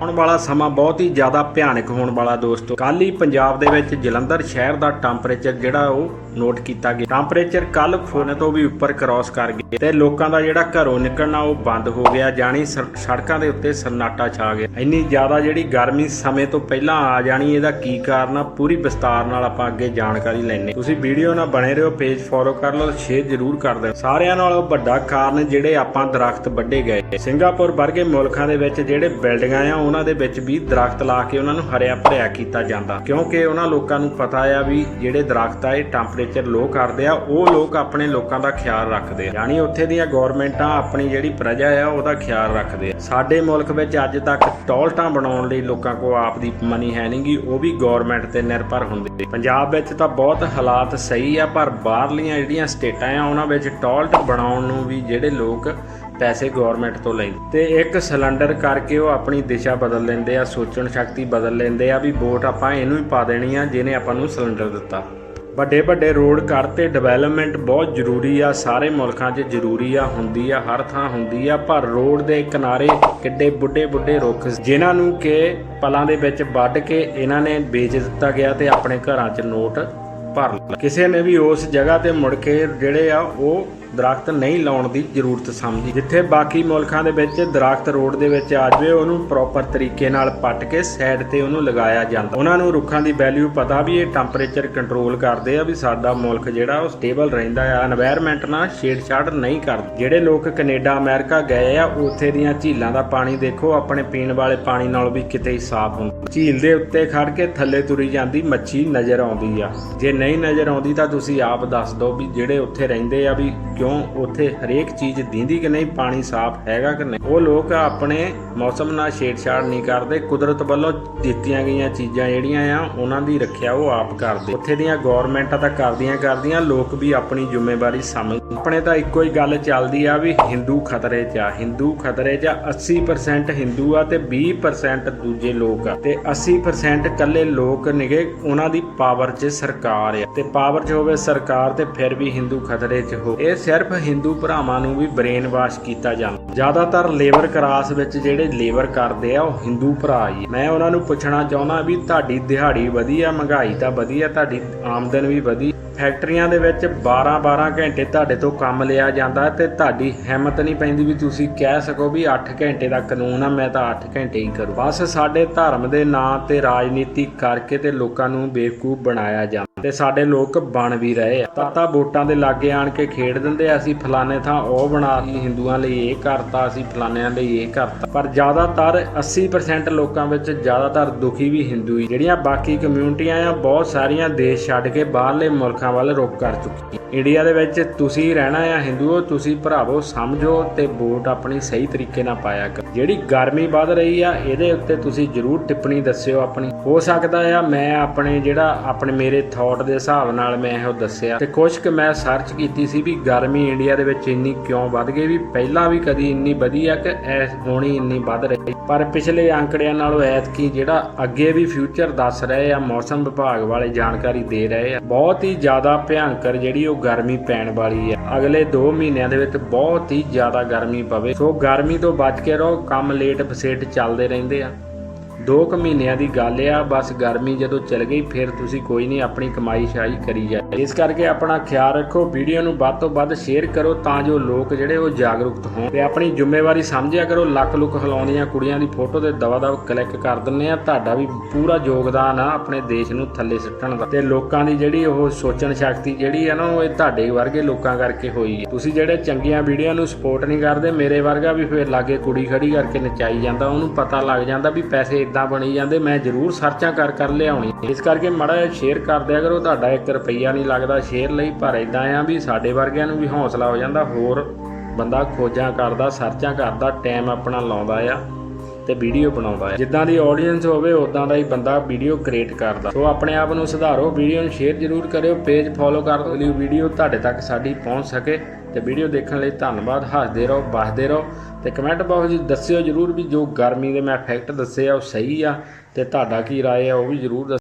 ਆਉਣ ਵਾਲਾ ਸਮਾਂ ਬਹੁਤ ਹੀ ਜ਼ਿਆਦਾ ਭਿਆਨਕ ਹੋਣ ਵਾਲਾ ਦੋਸਤੋ। ਕੱਲ ਹੀ ਪੰਜਾਬ ਦੇ ਵਿੱਚ ਜਲੰਧਰ ਸ਼ਹਿਰ ਦਾ ਟੈਂਪਰੇਚਰ ਜਿਹੜਾ ਉਹ ਨੋਟ ਕੀਤਾ ਗਿਆ। ਟੈਂਪਰੇਚਰ ਕੱਲ ਫੋਨ ਤੋਂ ਵੀ ਉੱਪਰ ਕ੍ਰਾਸ ਕਰ ਗਿਆ ਤੇ ਲੋਕਾਂ ਦਾ ਜਿਹੜਾ ਘਰੋਂ ਨਿਕਲਣਾ ਉਹ ਬੰਦ ਹੋ ਗਿਆ ਜਾਨੀ ਸੜਕਾਂ ਦੇ ਉੱਤੇ ਸੰਨਾਟਾ ਛਾ ਗਿਆ ਇੰਨੀ ਜ਼ਿਆਦਾ ਜਿਹੜੀ ਗਰਮੀ ਸਮੇਂ ਤੋਂ ਪਹਿਲਾਂ ਆ ਜਾਣੀ, ਇਹਦਾ ਕੀ ਕਾਰਨ ਆ? ਪੂਰੀ ਵਿਸਤਾਰ ਨਾਲ ਆਪਾਂ ਅੱਗੇ ਜਾਣਕਾਰੀ ਲੈਣੇ ਤੁਸੀਂ ਵੀਡੀਓ ਨਾਲ ਬਣੇ ਰਹੋ, ਪੇਜ ਫੋਲੋ ਕਰ ਲਓ, ਸ਼ੇਅਰ ਜ਼ਰੂਰ ਕਰ ਦਿਓ। ਸਾਰਿਆਂ ਨਾਲੋਂ ਵੱਡਾ ਕਾਰਨ ਜਿਹੜੇ ਆਪਾਂ ਦਰਖਤ ਵੱਢੇ ਗਏ। ਸਿੰਗਾਪੁਰ ਵਰਗੇ ਮੁਲਕਾਂ ਦੇ ਵਿੱਚ ਜਿਹੜੇ ਬਿਲਡਿੰਗਾਂ ਆ ਉਹਨਾਂ ਦੇ ਵਿੱਚ ਵੀ ਦਰਖਤ ਲਾ ਕੇ ਉਹਨਾਂ ਨੂੰ ਹਰਿਆ ਭਰਿਆ ਕੀਤਾ ਜਾਂਦਾ। ਕਿਉਂਕਿ ਉਹਨਾਂ ਲੋਕਾਂ ਨੂੰ ਪਤਾ ਆ ਵੀ ਜਿਹੜੇ ਦਰਖਤ ਆ, ਇਹ ਟੈਂਪਰੇਚਰ ਲੋ ਕਰਦੇ ਆ, ਉਹ ਲੋਕ ਆਪਣੇ ਲੋਕਾਂ ਦਾ ਖਿਆਲ ਰੱਖਦੇ ਆ। ਯਾਨੀ ਉੱਥੇ ਦੀਆਂ ਗਵਰਨਮੈਂਟਾਂ ਆਪਣੀ ਜਿਹੜੀ ਪ੍ਰਜਾ ਆ, ਉਹਦਾ ਖਿਆਲ ਰੱਖਦੇ ਆ। ਸਾਡੇ ਮੁਲਕ ਵਿੱਚ ਅੱਜ ਤੱਕ ਟੋਲਟਾਂ ਬਣਾਉਣ ਲਈ ਲੋਕਾਂ ਕੋਲ ਆਪ ਦੀ ਮਨੀ ਹੈ ਨਹੀਂਗੀ ਉਹ ਵੀ ਗਵਰਨਮੈਂਟ ਤੇ ਨਿਰਭਰ ਹੁੰਦੇ ਪੰਜਾਬ ਵਿੱਚ ਤਾਂ ਬਹੁਤ ਹਾਲਾਤ ਸਹੀ ਆ, ਪਰ ਬਾਹਰਲੀਆਂ ਜਿਹੜੀਆਂ ਸਟੇਟਾਂ ਆ, ਉਹਨਾਂ ਵਿੱਚ ਟੋਲਟ ਬਣਾਉਣ ਨੂੰ ਵੀ ਜਿਹੜੇ ਲੋਕ ਪੈਸੇ ਗਵਰਨਮੈਂਟ ਤੋਂ ਲੈਂਦੇ ਤੇ ਇੱਕ ਸਿਲੰਡਰ ਕਰਕੇ ਉਹ ਆਪਣੀ ਦਿਸ਼ਾ ਬਦਲ ਲੈਂਦੇ ਆ, ਸੋਚਣ ਸ਼ਕਤੀ ਬਦਲ ਲੈਂਦੇ ਆ ਵੀ ਵੋਟ ਆਪਾਂ ਇਹਨੂੰ ਹੀ ਪਾ ਦੇਣੀ ਆ, ਜਿਹਨੇ ਆਪਾਂ ਨੂੰ ਸਿਲੰਡਰ ਦਿੱਤਾ। ਵੱਡੇ ਵੱਡੇ ਰੋਡ ਕਰਤੇ ਡਿਵੈਲਪਮੈਂਟ ਬਹੁਤ ਜ਼ਰੂਰੀ ਆ, ਸਾਰੇ ਮੁਲਕਾਂ 'ਚ ਜ਼ਰੂਰੀ ਆ, ਹੁੰਦੀ ਆ, ਹਰ ਥਾਂ ਹੁੰਦੀ ਆ, ਪਰ ਰੋਡ ਦੇ ਕਿਨਾਰੇ ਕਿੱਡੇ ਬੁੱਢੇ ਬੁੱਢੇ ਰੁੱਖ ਜਿਨ੍ਹਾਂ ਨੂੰ ਕਿ ਪਲਾਂ ਦੇ ਵਿੱਚ ਵੱਢ ਕੇ ਇਹਨਾਂ ਨੇ ਵੇਚ ਦਿੱਤਾ ਗਿਆ ਤੇ ਆਪਣੇ ਘਰਾਂ 'ਚ ਨੋਟ ਭਰ ਲਿਆ ਕਿਸੇ ਨੇ ਵੀ ਉਸ ਜਗ੍ਹਾ ਤੇ ਮੁੜ ਕੇ ਜਿਹੜੇ ਆ ਉਹ ਦਰਖਤ ਨਹੀਂ ਲਾਉਣ ਦੀ ਜ਼ਰੂਰਤ ਸਮਝੀ। ਜਿੱਥੇ ਬਾਕੀ ਮੁਲਕਾਂ ਦੇ ਵਿੱਚ ਦਰਖਤ ਰੋਡ ਦੇ ਵਿੱਚ ਆ ਜਵੇ, ਉਹਨੂੰ ਪ੍ਰੋਪਰ ਤਰੀਕੇ ਨਾਲ ਪੱਟ ਕੇ ਸਾਈਡ ਤੇ ਉਹਨੂੰ ਲਗਾਇਆ ਜਾਂਦਾ। ਉਹਨਾਂ ਨੂੰ ਰੁੱਖਾਂ ਦੀ ਵੈਲਿਊ ਪਤਾ ਵੀ ਇਹ ਟੈਂਪਰੇਚਰ ਕੰਟਰੋਲ ਕਰਦੇ ਆ ਵੀ ਸਾਡਾ ਮੁਲਕ ਜਿਹੜਾ ਉਹ ਸਟੇਬਲ ਰਹਿੰਦਾ ਆ এনवायरमेंट ਨਾਲ ਛੇੜਛਾੜ ਨਹੀਂ ਕਰਦੇ। ਜਿਹੜੇ ਲੋਕ ਕੈਨੇਡਾ, ਅਮਰੀਕਾ ਗਏ ਆ, ਉੱਥੇ ਦੀਆਂ ਝੀਲਾਂ ਦਾ ਪਾਣੀ ਦੇਖੋ, ਆਪਣੇ ਪੀਣ ਵਾਲੇ ਪਾਣੀ ਨਾਲ ਵੀ ਕਿਤੇ ਹੀ ਸਾਫ਼ ਹੁੰਦਾ। ਝੀਲ ਦੇ ਉੱਤੇ ਖੜ ਕੇ ਥੱਲੇ ਤੁਰੀ ਜਾਂਦੀ ਮੱਛੀ ਨਜ਼ਰ ਆਉਂਦੀ ਆ। ਜੇ ਨਹੀਂ ਨਜ਼ਰ ਆਉਂਦੀ ਤਾਂ ਤੁਸੀਂ ਆਪ ਦੱਸ ਦਿਓ ਵੀ ਜਿਹੜੇ ਉੱਥੇ ਰਹਿੰਦੇ ਆ ਵੀ ਕਿਉਂ ਉੱਥੇ ਹਰੇਕ ਚੀਜ਼ ਦੀਂਦੀ ਕਿ ਨਹੀਂ, ਪਾਣੀ ਸਾਫ਼ ਹੈਗਾ ਕਿ ਨਹੀਂ? ਉਹ ਲੋਕ ਆਪਣੇ ਮੌਸਮ ਨਾਲ ਛੇੜਛਾੜ ਨਹੀਂ ਕਰਦੇ, ਕੁਦਰਤ ਵੱਲੋਂ ਦਿੱਤੀਆਂ ਗਈਆਂ ਚੀਜ਼ਾਂ ਜਿਹੜੀਆਂ ਆ, ਉਹਨਾਂ ਦੀ ਰੱਖਿਆ ਉਹ ਆਪ ਕਰਦੇ। ਉੱਥੇ ਦੀਆਂ ਗਵਰਨਮੈਂਟਾਂ ਤਾਂ ਕਰਦੀਆਂ ਕਰਦੀਆਂ, ਲੋਕ ਵੀ ਆਪਣੀ ਜ਼ਿੰਮੇਵਾਰੀ ਸਮਝ ਆਪਣੇ ਤਾਂ ਇੱਕੋ ਹੀ ਗੱਲ ਚੱਲਦੀ ਆ ਵੀ ਹਿੰਦੂ ਖਤਰੇ 'ਚ ਆ। ਹਿੰਦੂ ਖਤਰੇ 'ਚ ਆ 80% ਹਿੰਦੂ ਆ ਤੇ 20% ਦੂਜੇ ਲੋਕ ਆ। ਤੇ 80% ਕੱਲੇ ਲੋਕ ਨਿਗੇ, ਉਹਨਾਂ ਦੀ ਪਾਵਰ 'ਚ ਸਰਕਾਰ ਆ ਤੇ ਪਾਵਰ 'ਚ ਹੋਵੇ ਸਰਕਾਰ ਤੇ ਫਿਰ ਵੀ ਹਿੰਦੂ ਖਤਰੇ 'ਚ ਹੋ। ਇਹ ਸਿਰਫ ਹਿੰਦੂ ਭਰਾਵਾਂ ਨੂੰ ਵੀ ਬ੍ਰੇਨ ਵਾਸ਼ ਕੀਤਾ ਜਾਂਦਾ ਜ਼ਿਆਦਾਤਰ ਲੇਬਰ ਕਲਾਸ ਵਿੱਚ ਜਿਹੜੇ ਲੇਬਰ ਕਰਦੇ ਆ, ਉਹ ਹਿੰਦੂ ਭਰਾ ਹੀ ਮੈਂ ਉਹਨਾਂ ਨੂੰ ਪੁੱਛਣਾ ਚਾਹੁੰਦਾ ਵੀ ਤੁਹਾਡੀ ਦਿਹਾੜੀ ਵਧੀਆ, ਮਹਿੰਗਾਈ ਤਾਂ ਵਧੀਆ, ਤੁਹਾਡੀ ਆਮਦਨ ਵੀ ਵਧੀ ਫੈਕਟਰੀਆਂ ਦੇ ਵਿੱਚ 12-12 ਘੰਟੇ ਤੁਹਾਡੇ ਤੋਂ ਕੰਮ ਲਿਆ ਜਾਂਦਾ ਤੇ ਤੁਹਾਡੀ ਹਿੰਮਤ ਨਹੀਂ ਪੈਂਦੀ ਵੀ ਤੁਸੀਂ ਕਹਿ ਸਕੋ ਵੀ 8 ਘੰਟੇ ਦਾ ਕਾਨੂੰਨ ਆ, ਮੈਂ ਤਾਂ 8 ਘੰਟੇ ਹੀ ਕਰੂੰ। ਬਸ ਸਾਡੇ ਧਰਮ ਦੇ ਨਾਂ ਤੇ ਰਾਜਨੀਤੀ ਕਰਕੇ ਤੇ ਲੋਕਾਂ ਨੂੰ ਬੇਵਕੂਫ ਬਣਾਇਆ ਜਾਂਦਾ ਤੇ ਸਾਡੇ ਲੋਕ ਬਣ ਵੀ ਰਹੇ ਆ। ਤਾਂ ਵੋਟਾਂ ਦੇ ਲਾਗੇ ਆਣ ਕੇ ਖੇਡ ਦਿੰਦੇ ਆ, ਅਸੀਂ ਫਲਾਣੇ ਥਾਂ ਉਹ ਬਣਾ ਲਈ ਹਿੰਦੂਆਂ ਲਈ ਇਹ ਕਰਤਾ ਅਸੀਂ ਫਲਾਣਿਆਂ ਲਈ ਇਹ ਕਰਤਾ। ਪਰ ਜ਼ਿਆਦਾਤਰ 80% ਲੋਕਾਂ ਵਿੱਚ ਜ਼ਿਆਦਾਤਰ ਦੁਖੀ ਵੀ ਹਿੰਦੂ ਹੀ। ਜਿਹੜੀਆਂ ਬਾਕੀ ਕਮਿਊਨਿਟੀਆਂ ਆ ਬਹੁਤ ਸਾਰੀਆਂ ਦੇਸ਼ ਛੱਡ ਕੇ ਬਾਹਰਲੇ ਮੁਲਕਾਂ ਵੱਲ ਰੁਖ ਕਰ ਚੁੱਕੀ ਇੰਡੀਆ ਦੇ ਵਿੱਚ ਤੁਸੀਂ ਰਹਿਣਾ ਆ ਹਿੰਦੂਓ, ਤੁਸੀਂ ਭਰਾਵੋ ਸਮਝੋ ਤੇ ਵੋਟ ਆਪਣੀ ਸਹੀ ਤਰੀਕੇ ਨਾਲ ਪਾਇਆ ਕਰ। ਜਿਹੜੀ ਗਰਮੀ ਵੱਧ ਰਹੀ ਆ, ਇਹਦੇ ਉੱਤੇ ਤੁਸੀਂ ਜਰੂਰ ਟਿੱਪਣੀ ਦੱਸਿਓ ਆਪਣੀ। ਹੋ ਸਕਦਾ ਆ ਮੈਂ ਆਪਣੇ ਜਿਹੜਾ ਆਪਣੇ ਮੇਰੇ ਥਾਟ ਦੇ ਹਿਸਾਬ ਨਾਲ ਮੈਂ ਇਹੋ ਦੱਸਿਆ। ਤੇ ਕੁਝ ਕੁ ਮੈਂ ਸਰਚ ਕੀਤੀ ਸੀ ਵੀ ਗਰਮੀ ਇੰਡੀਆ ਦੇ ਵਿੱਚ ਇੰਨੀ ਕਿਉਂ ਵੱਧ ਗਈ ਵੀ ਪਹਿਲਾਂ ਵੀ ਕਦੀ ਇੰਨੀ ਵਧੀ ਆ ਕਿ ਐਸ ਹੋਣੀ ਇੰਨੀ ਵੱਧ ਰਹੀ। ਪਰ ਪਿਛਲੇ ਅੰਕੜਿਆਂ ਨਾਲੋਂ ਐਤਕੀ ਜਿਹੜਾ ਅੱਗੇ ਵੀ ਫਿਊਚਰ ਦੱਸ ਰਹੇ ਆ, ਮੌਸਮ ਵਿਭਾਗ ਵਾਲੇ ਜਾਣਕਾਰੀ ਦੇ ਰਹੇ ਆ, ਬਹੁਤ ਹੀ ਜ਼ਿਆਦਾ ਭਿਆਨਕ ਜਿਹੜੀ ਉਹ ਗਰਮੀ ਪੈਣ ਵਾਲੀ ਹੈ। ਅਗਲੇ 2 ਮਹੀਨਿਆਂ ਦੇ ਵਿੱਚ ਬਹੁਤ ਹੀ ਜ਼ਿਆਦਾ ਗਰਮੀ ਪਵੇ। ਸੋ ਗਰਮੀ ਤੋਂ ਬਚ ਕੇ ਰਹੋ, ਕੰਮ ਲੇਟ ਫਸੇਟ ਚੱਲਦੇ ਰਹਿੰਦੇ ਆ। ਦੋ ਕੁ ਮਹੀਨਿਆਂ ਦੀ ਗੱਲ ਆ, ਬਸ ਗਰਮੀ ਜਦੋਂ ਚਲ ਗਈ, ਫਿਰ ਤੁਸੀਂ ਕੋਈ ਨਹੀਂ, ਆਪਣੀ ਕਮਾਈ ਸ਼ਾਈ ਕਰੀ ਜਾਏ ਇਸ ਕਰਕੇ ਆਪਣਾ ਖਿਆਲ ਰੱਖੋ, ਵੀਡੀਓ ਨੂੰ ਵੱਧ ਤੋਂ ਵੱਧ ਸ਼ੇਅਰ ਕਰੋ ਤਾਂ ਜੋ ਲੋਕ ਜਿਹੜੇ ਉਹ ਜਾਗਰੂਕਤ ਹੋਣ। ਤੇ ਆਪਣੀ ਜ਼ਿੰਮੇਵਾਰੀ ਸਮਝਿਆ ਕਰੋ ਲੱਕ ਲੁੱਕ ਹਿਲਾਉਂਦੀਆਂ ਕੁੜੀਆਂ ਦੀ ਫੋਟੋ ਤੇ ਦਵਾ ਦਵ ਕਲਿੱਕ ਕਰ ਦਿੰਨੇ ਆ, ਤੁਹਾਡਾ ਵੀ ਪੂਰਾ ਯੋਗਦਾਨ ਆ ਆਪਣੇ ਦੇਸ਼ ਨੂੰ ਥੱਲੇ ਸਿੱਟਣ ਦਾ। ਤੇ ਲੋਕਾਂ ਦੀ ਜਿਹੜੀ ਉਹ ਸੋਚਣ ਸ਼ਕਤੀ ਜਿਹੜੀ ਆ ਨਾ, ਉਹ ਇਹ ਤੁਹਾਡੇ ਵਰਗੇ ਲੋਕਾਂ ਕਰਕੇ ਹੋਈ ਹੈ ਤੁਸੀਂ ਜਿਹੜੇ ਚੰਗੀਆਂ ਵੀਡੀਓ ਨੂੰ ਸਪੋਰਟ ਨਹੀਂ ਕਰਦੇ, ਮੇਰੇ ਵਰਗਾ ਵੀ ਫਿਰ ਲਾਗੇ ਕੁੜੀ ਖੜੀ ਕਰਕੇ ਨਚਾਈ ਜਾਂਦਾ, ਉਹਨੂੰ ਪਤਾ ਲੱਗ ਜਾਂਦਾ ਵੀ ਪੈਸੇ ਕਿੱਦਾਂ ਬਣੀ ਜਾਂਦੇ, ਮੈਂ ਜ਼ਰੂਰ ਸਰਚਾਂ ਕਰ ਕਰ ਲਿਆਉਣੀ। ਇਸ ਕਰਕੇ ਮਾੜਾ ਜਿਹਾ ਸ਼ੇਅਰ ਕਰ ਦਿਆ ਕਰੋ, ਤੁਹਾਡਾ 1 ਰੁਪਈਆ ਨਹੀਂ ਲੱਗਦਾ ਸ਼ੇਅਰ ਲਈ, ਪਰ ਇਦਾਂ ਆ ਵੀ ਸਾਡੇ ਵਰਗਿਆਂ ਨੂੰ ਵੀ ਹੌਸਲਾ ਹੋ ਜਾਂਦਾ, ਹੋਰ ਬੰਦਾ ਖੋਜਾਂ ਕਰਦਾ, ਸਰਚਾਂ ਕਰਦਾ ਟਾਈਮ ਆਪਣਾ ਲਾਉਂਦਾ ਆ ਤੇ ਵੀਡੀਓ ਬਣਾਉਂਦਾ ਹੈ ਜਿੱਦਾਂ ਦੀ ਆਡੀਅנס ਹੋਵੇ ਉਦਾਂ ਦਾ ਹੀ ਬੰਦਾ ਵੀਡੀਓ ਕ੍ਰੀਏਟ ਕਰਦਾ। ਸੋ ਆਪਣੇ ਆਪ ਨੂੰ ਸੁਧਾਰੋ ਵੀਡੀਓ ਨੂੰ ਸ਼ੇਅਰ ਜ਼ਰੂਰ ਕਰਿਓ ਪੇਜ ਫੋਲੋ ਕਰ ਦਿਓ ਵੀਡੀਓ ਤੁਹਾਡੇ ਤੱਕ ਸਾਡੀ ਪਹੁੰਚ ਸਕੇ। ਤੇ ਵੀਡੀਓ ਦੇਖਣ ਲਈ ਧੰਨਵਾਦ। ਹੱਸਦੇ ਰਹੋ, ਵਸਦੇ ਰਹੋ ਤੇ ਕਮੈਂਟ ਬਾਕਸ ਵਿੱਚ ਦੱਸਿਓ ਜ਼ਰੂਰ ਵੀ ਜੋ ਗਰਮੀ ਦੇ ਮੈਂ ਇਫੈਕਟ ਦੱਸੇ ਆ, ਉਹ ਸਹੀ ਆ ਤੇ ਤੁਹਾਡਾ ਕੀ ਰਾਏ ਆ, ਉਹ ਵੀ ਜ਼ਰੂਰ ਦੱਸਿਓ